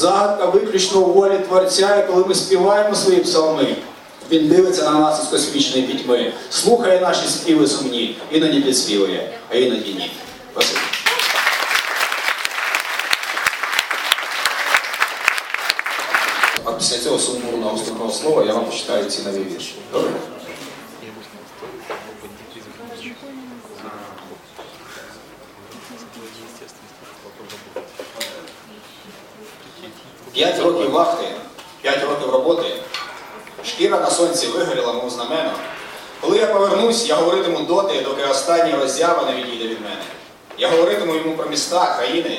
Загадка виключно у волі Творця, і коли ми співаємо свої псалми, він дивиться на нас із космічної пітьми, слухає наші співи сумні, іноді підспівує, а іноді ні. Спасибо. А після цього сумбурного вступного слова я вам почитаю ці нові вірші. Добре? П'ять років вахти, п'ять років роботи, шкіра на сонці вигоріла, мов знамено. Коли я повернусь, я говоритиму доти, доки остання роззява не відійде від мене. Я говоритиму йому про міста, країни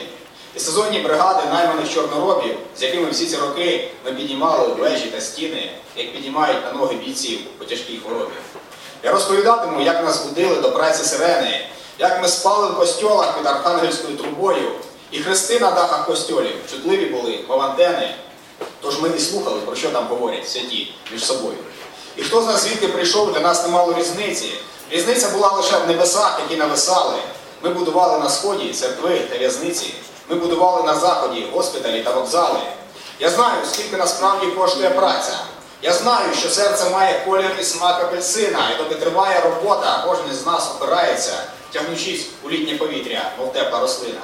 і сезонні бригади найманих чорноробів, з якими всі ці роки ми піднімали вежі та стіни, як піднімають на ноги бійців по тяжкій хворобі. Я розповідатиму, як нас будили до праці сирени, як ми спали в костьолах під архангельською трубою, і хрести на дахах костьолів чутливі були, мов антени. Тож ми і слухали, про що там говорять святі між собою. І хто з нас звідки прийшов, для нас не мало різниці. Різниця була лише в небесах, які нависали. Ми будували на сході церкви та в'язниці. Ми будували на заході госпіталі та вокзали. Я знаю, скільки насправді коштує праця. Я знаю, що серце має колір і смак апельсина, і доки триває робота, кожен із нас опирається, тягнучись у літнє повітря, мов тепла рослина.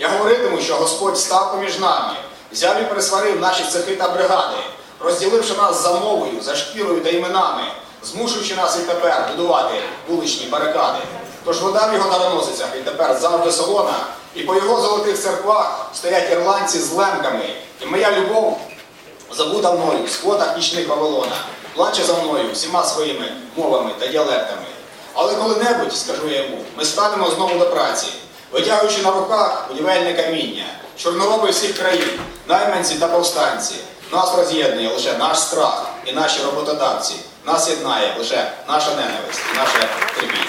Я говоритиму, що Господь став поміж нами, взяв і присварив наші цехи та бригади, розділивши нас за мовою, за шкірою та іменами, змушуючи нас і тепер будувати вуличні барикади. Тож вода в його дароносицях і тепер завжди солона, і по його золотих церквах стоять ірландці з лемками, і моя любов забута мною в сходах нічних Вавилона, плаче за мною всіма своїми мовами та діалектами. Але коли-небудь, скажу я йому, ми станемо знову до праці, витягуючи на руках будівельне каміння, чорнороби всіх країн, найманці та повстанці. Нас роз'єднує лише наш страх і наші роботодавці. Нас єднає лише наша ненависть і наше терпіння.